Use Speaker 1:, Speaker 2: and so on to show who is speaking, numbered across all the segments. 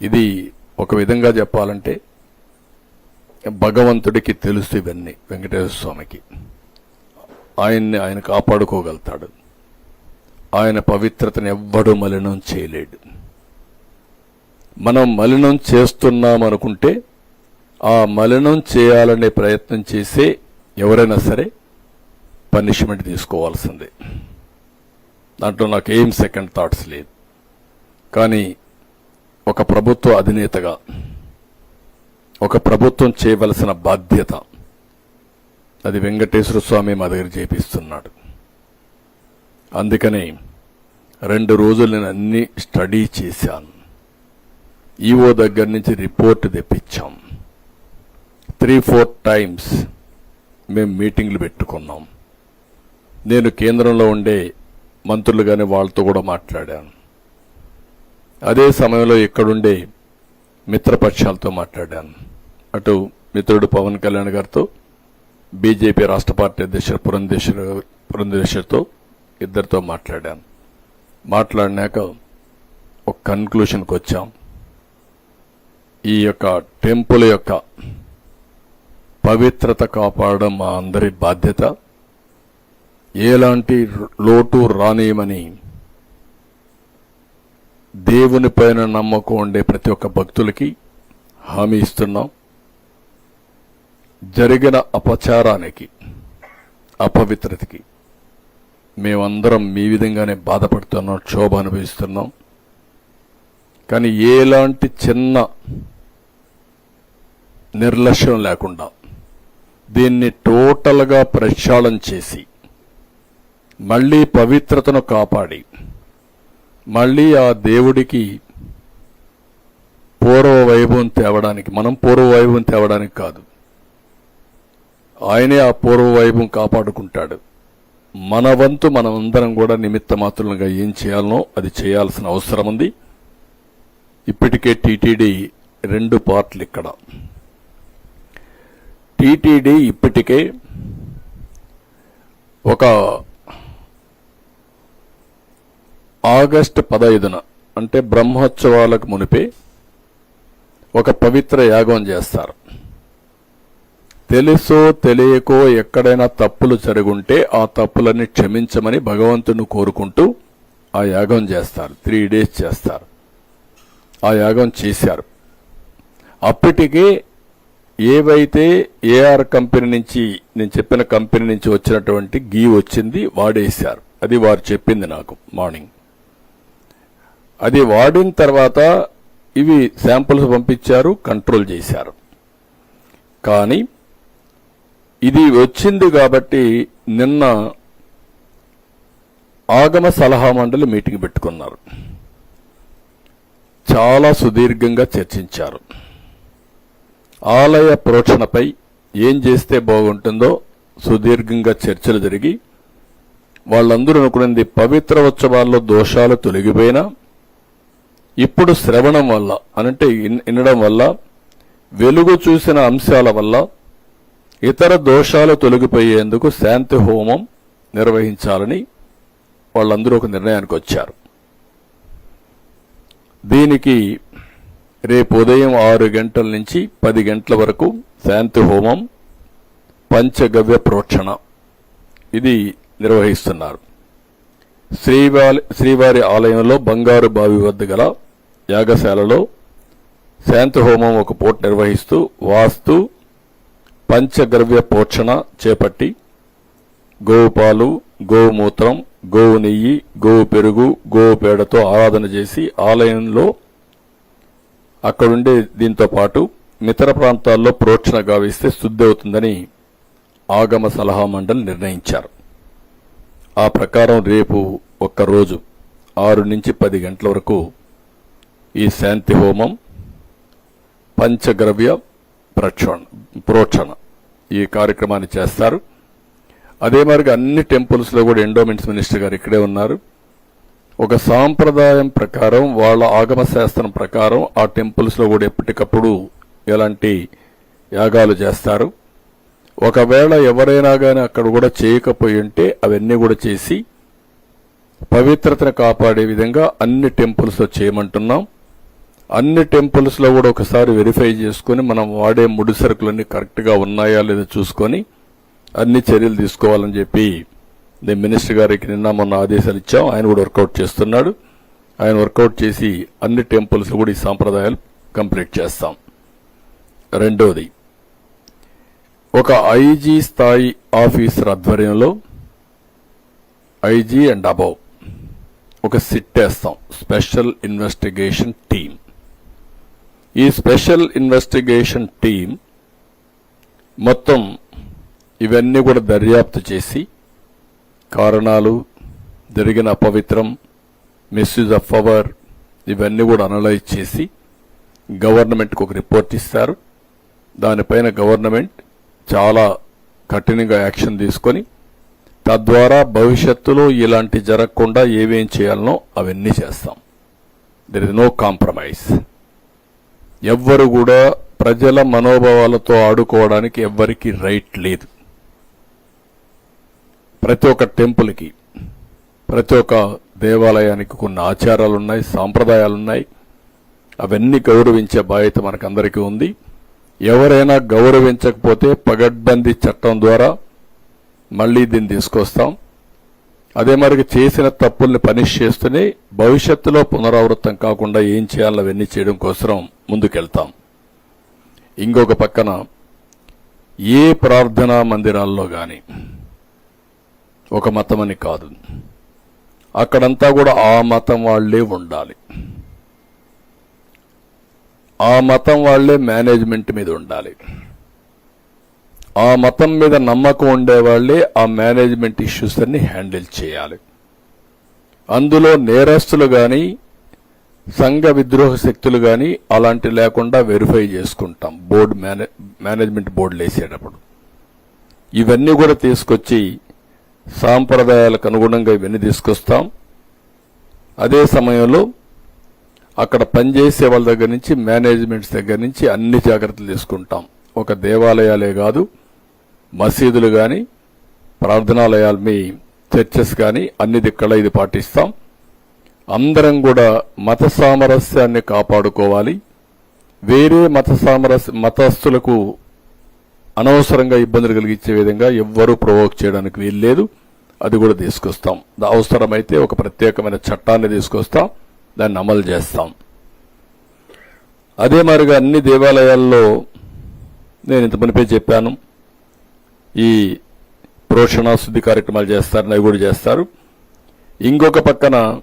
Speaker 1: ఇది ఒక విధంగా చెప్పాలంటే భగవంతుడికి తెలుసు ఇవన్నీ వెంకటేశ్వర స్వామికి. ఆయన్ని ఆయన కాపాడుకోగలుగుతాడు. ఆయన పవిత్రతను ఎవ్వడూ మలినం చేయలేడు. మనం మలినం చేస్తున్నాం అనుకుంటే ఆ మలినం చేయాలనే ప్రయత్నం చేసే ఎవరైనా సరే పనిష్మెంట్ తీసుకోవాల్సిందే. దాంట్లో నాకు ఏం సెకండ్ థాట్స్ లేదు కానీ ఒక ప్రభుత్వ అధినేతగా ఒక ప్రభుత్వం చేయవలసిన బాధ్యత అది వెంకటేశ్వర స్వామి మా దగ్గర చేపిస్తున్నాడు. అందుకనే రెండు రోజులు నేను అన్ని స్టడీ చేశాను. ఈఓ దగ్గర నుంచి రిపోర్ట్ తెప్పించాం. త్రీ ఫోర్ టైమ్స్ మేము మీటింగ్లు పెట్టుకున్నాం. నేను కేంద్రంలో ఉండే మంత్రులు కానీ వాళ్ళతో కూడా మాట్లాడాను. అదే సమయంలో ఇక్కడుండే మిత్రపక్షాలతో మాట్లాడాను. అటు మిత్రుడు పవన్ కళ్యాణ్ గారితో బీజేపీ రాష్ట్ర పార్టీ అధ్యక్షుడు పురంధేశ్వర పురంధేశ్వరితో ఇద్దరితో మాట్లాడాను. మాట్లాడినాక ఒక కన్క్లూషన్కి వచ్చాం. ఈ యొక్క టెంపుల్ యొక్క పవిత్రత కాపాడడం మా అందరి బాధ్యత. ఎలాంటి లోటు రానియమని దేవుని పైన నమ్మకం ఉండే ప్రతి ఒక్క భక్తులకి హామీ ఇస్తున్నాం. జరిగిన అపచారానికి అపవిత్రతకి మేమందరం మీ విధంగానే బాధపడుతున్నాం క్షోభ అనుభవిస్తున్నాం. కానీ ఎలాంటి చిన్న నిర్లక్ష్యం లేకుండా దీన్ని టోటల్గా ప్రక్షాళన చేసి మళ్ళీ పవిత్రతను కాపాడి మళ్ళీ ఆ దేవుడికి పూర్వ వైభవం తేవడానికి మనం పూర్వ వైభవం తేవడానికి కాదు. ఆయనే ఆ పూర్వ వైభవం కాపాడుకుంటాడు. మన వంతు మనమందరం కూడా నిమిత్త మాత్రంగా ఏం చేయాలనో అది చేయాల్సిన అవసరం ఉంది. ఇప్పటికే టీటీడీ రెండు పార్ట్లు ఇక్కడ. టీటీడీ ఇప్పటికే ఒక ఆగస్టు పదైదున అంటే బ్రహ్మోత్సవాలకు మునిపే ఒక పవిత్ర యాగం చేస్తారు. తెలుసో తెలియకో ఎక్కడైనా తప్పులు జరుగుంటే ఆ తప్పులన్నీ క్షమించమని భగవంతుని కోరుకుంటూ ఆ యాగం చేస్తారు. త్రీ డేస్ చేస్తారు. ఆ యాగం చేశారు. అప్పటికే ఏవైతే ఏఆర్ కంపెనీ నుంచి నేను చెప్పిన కంపెనీ నుంచి వచ్చినటువంటి గీ వచ్చింది వాడేశారు. అది వారు చెప్పింది నాకు మార్నింగ్. అది వాడిన తర్వాత ఇవి శాంపుల్స్ పంపించారు కంట్రోల్ చేశారు. కానీ ఇది వచ్చింది కాబట్టి నిన్న ఆగమ సలహా మండలి మీటింగ్ పెట్టుకున్నారు. చాలా సుదీర్ఘంగా చర్చించారు. ఆలయ ప్రోక్షణపై ఏం చేస్తే బాగుంటుందో సుదీర్ఘంగా చర్చలు జరిగి వాళ్ళందరూ అనుకున్నది పవిత్ర ఉత్సవాల్లో దోషాలు తొలగిపోయినా ఇప్పుడు శ్రవణం వల్ల అనంటే వినడం వల్ల వెలుగు చూసిన అంశాల వల్ల ఇతర దోషాలు తొలగిపోయేందుకు శాంతి హోమం నిర్వహించాలని వాళ్ళందరూ ఒక నిర్ణయానికి వచ్చారు. దీనికి రేపు ఉదయం ఆరు గంటల నుంచి పది గంటల వరకు శాంతి హోమం పంచగవ్య ప్రోక్షణ. ఇది నిర్వహిస్తున్నారు. శ్రీవారి శ్రీవారి ఆలయంలో బంగారు బావి వద్ద గల యాగశాలలో శాంతి హోమం ఒక పూట నిర్వహిస్తూ వాస్తు పంచగవ్య పోషణ చేపట్టి గోవుపాలు గోమూత్రం గోవు నెయ్యి గోవు పెరుగు గోవు పేడతో ఆరాధన చేసి ఆలయంలో అక్కడుండే దీంతో పాటు మితర ప్రాంతాల్లో ప్రోక్షణ గావిస్తే శుద్ధి అవుతుందని ఆగమ సలహా మండలి నిర్ణయించారు. ఆ ప్రకారం రేపు ఒక్కరోజు ఆరు నుంచి పది గంటల వరకు ఈ శాంతి హోమం పంచగ్రవ్య ప్రక్షణ ప్రోక్షణ ఈ కార్యక్రమాన్ని చేస్తారు. అదే మరిగా అన్ని టెంపుల్స్లో కూడా ఎండోమెంట్స్ మినిస్టర్ గారు ఇక్కడే ఉన్నారు. ఒక సాంప్రదాయం ప్రకారం వాళ్ళ ఆగమ శాస్త్రం ప్రకారం ఆ టెంపుల్స్లో కూడా ఎప్పటికప్పుడు ఎలాంటి యాగాలు చేస్తారు. ఒకవేళ ఎవరైనా కానీ అక్కడ కూడా చేయకపోయి ఉంటే అవన్నీ కూడా చేసి పవిత్రతను కాపాడే విధంగా అన్ని టెంపుల్స్లో చేయమంటున్నాం. అన్ని టెంపుల్స్లో కూడా ఒకసారి వెరిఫై చేసుకుని మనం వాడే ముడి సరుకులన్నీ కరెక్ట్గా ఉన్నాయా లేదా చూసుకొని అన్ని చర్యలు తీసుకోవాలని చెప్పి నేను మినిస్టర్ గారికి నిన్న మొన్న ఆదేశాలు ఇచ్చాం. ఆయన కూడా వర్కౌట్ చేస్తున్నాడు. ఆయన వర్కౌట్ చేసి అన్ని టెంపుల్స్ కూడా ఈ సాంప్రదాయాలు కంప్లీట్ చేస్తాం. రెండోది ఒక ఐజీ స్థాయి ఆఫీసర్ ఆధ్వర్యంలో ఐజీ అండ్ అబౌవ్ ఒక సిట్ వేస్తాం స్పెషల్ ఇన్వెస్టిగేషన్ టీం ఈ స్పెషల్ ఇన్వెస్టిగేషన్ టీం మొత్తం ఇవన్నీ కూడా దర్యాప్తు చేసి కారణాలు జరిగిన అపవిత్రం మిస్యూజ్ ఆఫ్ పవర్ ఇవన్నీ కూడా అనలైజ్ చేసి గవర్నమెంట్కి ఒక రిపోర్ట్ ఇస్తారు. దానిపైన గవర్నమెంట్ చాలా కఠినంగా యాక్షన్ తీసుకొని తద్వారా భవిష్యత్తులో ఇలాంటి జరగకుండా ఏమేం చేయాలనో అవన్నీ చేస్తాం. దెర్ ఇస్ నో కాంప్రమైజ్ ఎవ్వరు కూడా ప్రజల మనోభావాలతో ఆడుకోవడానికి ఎవ్వరికి రైట్ లేదు. ప్రతి ఒక్క టెంపుల్కి ప్రతి ఒక్క దేవాలయానికి కొన్ని ఆచారాలున్నాయి సాంప్రదాయాలున్నాయి. అవన్నీ గౌరవించే బాధ్యత మనకందరికీ ఉంది. ఎవరైనా గౌరవించకపోతే పగడ్బందీ చట్టం ద్వారా మళ్ళీ దీన్ని తీసుకొస్తాం. అదే మరి చేసిన తప్పుల్ని పనిష్ చేస్తూనే భవిష్యత్తులో పునరావృతం కాకుండా ఏం చేయాలో అవన్నీ చేయడం కోసం ముందుకెళ్తాం. ఇంకొక పక్కన ఏ ప్రార్థనా మందిరాల్లో కానీ ఒక మతమని కాదు. అక్కడంతా కూడా ఆ మతం వాళ్ళే ఉండాలి. ఆ మతం వాళ్ళే మేనేజ్మెంట్ మీద ఉండాలి. ఆ మతం మీద నమ్మకం ఉండేవాళ్ళే ఆ మేనేజ్మెంట్ ఇష్యూస్ అన్ని హ్యాండిల్ చేయాలి. అందులో నేరస్తులు కానీ సంఘ విద్రోహ శక్తులు కానీ అలాంటి లేకుండా వెరిఫై చేసుకుంటాం. బోర్డు మేనే మేనేజ్మెంట్ బోర్డులు వేసేటప్పుడు. ఇవన్నీ కూడా తీసుకొచ్చి సాంప్రదాయాలకు అనుగుణంగా ఇవన్నీ తీసుకొస్తాం. అదే సమయంలో అక్కడ పనిచేసే వాళ్ళ దగ్గర నుంచి మేనేజ్మెంట్స్ దగ్గర నుంచి అన్ని జాగ్రత్తలు తీసుకుంటాం. ఒక దేవాలయాలే కాదు మసీదులు కానీ ప్రార్థనాలయాలు మీ చర్చెస్ కానీ అన్ని దిక్కల ఇది పాటిస్తాం. అందరం కూడా మత సామరస్యాన్ని కాపాడుకోవాలి. వేరే మత సామరస్య మతస్థులకు అనవసరంగా ఇబ్బందులు కలిగించే విధంగా ఎవ్వరూ ప్రొవోక్ చేయడానికి వీల్లేదు. అది కూడా తీసుకొస్తాం. అవసరమైతే ఒక ప్రత్యేకమైన చట్టాన్ని తీసుకొస్తాం. దాన్ని అమలు చేస్తాం. అదే మరిగా అన్ని దేవాలయాల్లో నేను ఇంత మునిపే చెప్పాను. ఈ ప్రోషణ శుద్ధి కార్యక్రమాలు చేస్తారు అవి కూడా చేస్తారు. ఇంకొక పక్కన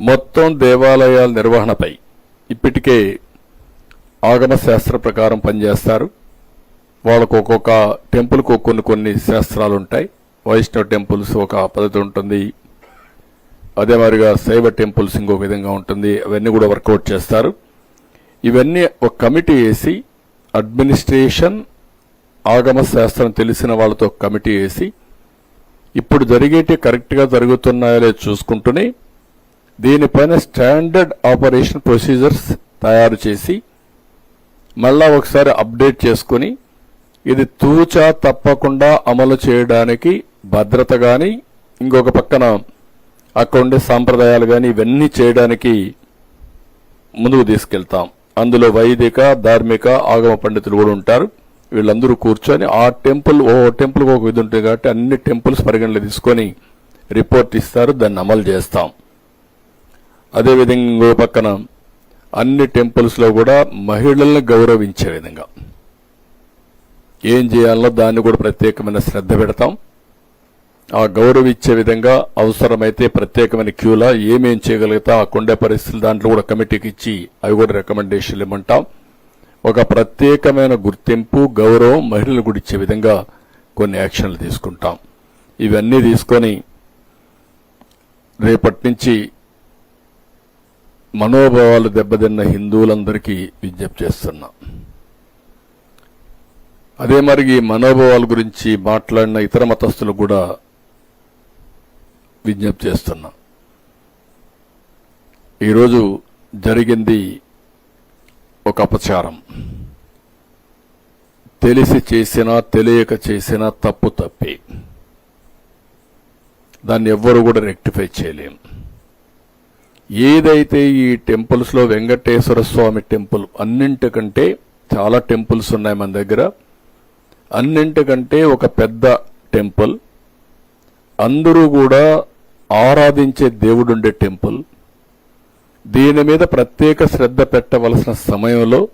Speaker 1: మొత్తం దేవాలయాల నిర్వహణపై ఇప్పటికే ఆగమ శాస్త్ర ప్రకారం పనిచేస్తారు. వాళ్ళకు ఒక్కొక్క టెంపుల్కు కొన్ని కొన్ని శాస్త్రాలు ఉంటాయి వైష్ణవ టెంపుల్స్ ఒక పద్ధతి ఉంటుంది. అదే మాదిరిగా శైవ టెంపుల్స్ ఇంకో విధంగా ఉంటుంది. అవన్నీ కూడా వర్కౌట్ చేస్తారు. ఇవన్నీ ఒక కమిటీ వేసి అడ్మినిస్ట్రేషన్ ఆగమ శాస్త్రం తెలిసిన వాళ్ళతో కమిటీ వేసి ఇప్పుడు జరిగేటి కరెక్ట్గా జరుగుతున్నాయో చూసుకుంటూనే దీనిపైన స్టాండర్డ్ ఆపరేషన్ ప్రొసీజర్స్ తయారు చేసి మళ్ళా ఒకసారి అప్డేట్ చేసుకుని ఇది తూచా తప్పకుండా అమలు చేయడానికి భద్రత కానీ ఇంకొక పక్కన అక్కడ ఉండే సాంప్రదాయాలు కానీ ఇవన్నీ చేయడానికి ముందుకు తీసుకెళ్తాం. అందులో వైదిక ధార్మిక ఆగమ పండితులు కూడా ఉంటారు. వీళ్ళందరూ కూర్చొని ఆ టెంపుల్ ఓ టెంపుల్ ఒక ఇది ఉంటుంది కాబట్టి అన్ని టెంపుల్స్ పరిగణలో తీసుకొని రిపోర్ట్ ఇస్తారు దాన్ని అమలు చేస్తాం. అదేవిధంగా ఇంకో పక్కన అన్ని టెంపుల్స్లో కూడా మహిళల్ని గౌరవించే విధంగా. ఏం చేయాలో దాన్ని కూడా ప్రత్యేకమైన శ్రద్ధ పెడతాం. ఆ గౌరవించే విధంగా అవసరమైతే ప్రత్యేకమైన క్యూలా ఏమేం చేయగలుగుతా ఆ కొండ పరిస్థితులు దాంట్లో కూడా కమిటీకి ఇచ్చి అవి కూడా రికమెండేషన్లు ఇవ్వమంటాం ఒక ప్రత్యేకమైన గుర్తింపు గౌరవం మహిళలు కూడా ఇచ్చే విధంగా కొన్ని యాక్షన్లు తీసుకుంటాం. ఇవన్నీ తీసుకొని రేపటి నుంచి మనోభావాలు దెబ్బతిన్న హిందువులందరికీ విజ్ఞప్తి చేస్తున్నా. అదే మరి ఈ మనోభావాల గురించి మాట్లాడిన ఇతర మతస్థులు కూడా విజ్ఞప్తి చేస్తున్నా. ఈరోజు జరిగింది ఒక అపచారం. తెలిసి చేసినా తెలియక చేసినా తప్పు తప్పే. దాన్ని ఎవ్వరు కూడా రెక్టిఫై చేయలేం. ఏదైతే ఈ టెంపుల్స్లో వెంకటేశ్వర స్వామి టెంపుల్ అన్నింటికంటే చాలా టెంపుల్స్ ఉన్నాయి మన దగ్గర. అన్నింటికంటే ఒక పెద్ద టెంపుల్ అందరూ కూడా ఆరాధించే దేవుడుండే టెంపుల్ దీని మీద ప్రత్యేక శ్రద్ధ పెట్టవలసిన సమయంలో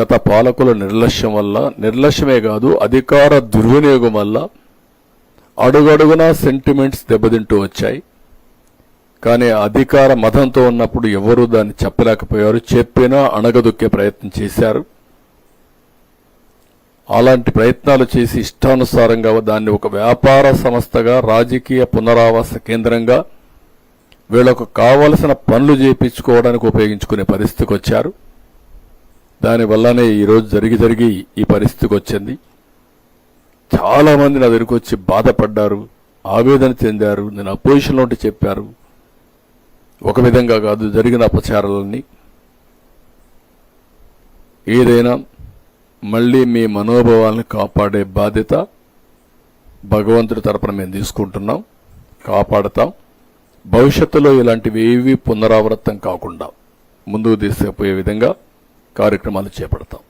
Speaker 1: గత పాలకుల నిర్లక్ష్యం వల్ల నిర్లక్ష్యమే కాదు అధికార దుర్వినియోగం వల్ల అడుగడుగునా సెంటిమెంట్స్ దెబ్బతింటూ వచ్చాయి. కానీ అధికార మతంతో ఉన్నప్పుడు ఎవరూ దాన్ని చెప్పలేకపోయారు చెప్పినా అణగదొక్కే ప్రయత్నం చేశారు. అలాంటి ప్రయత్నాలు చేసి ఇష్టానుసారంగా దాన్ని ఒక వ్యాపార సంస్థగా రాజకీయ పునరావాస కేంద్రంగా వీళ్ళకు కావలసిన పనులు చేయించుకోవడానికి ఉపయోగించుకునే పరిస్థితికి వచ్చారు. దానివల్లనే ఈరోజు జరిగి జరిగి ఈ పరిస్థితికి వచ్చింది. చాలామంది నా దగ్గరికి వచ్చి బాధపడ్డారు ఆవేదన చెందారు నేను అపోజిషన్లో ఉంటే చెప్పారు. ఒక విధంగా కాదు జరిగిన అపచారాలన్నీ. ఏదైనా మళ్ళీ మీ మనోభావాలను కాపాడే బాధ్యత భగవంతుడి తరపున మేము తీసుకుంటున్నాం కాపాడతాం. భవిష్యత్తులో ఇలాంటివి ఏవి పునరావృతం కాకుండా ముందుకు తీసుకుపోయే విధంగా కార్యక్రమాలు చేపడతాం.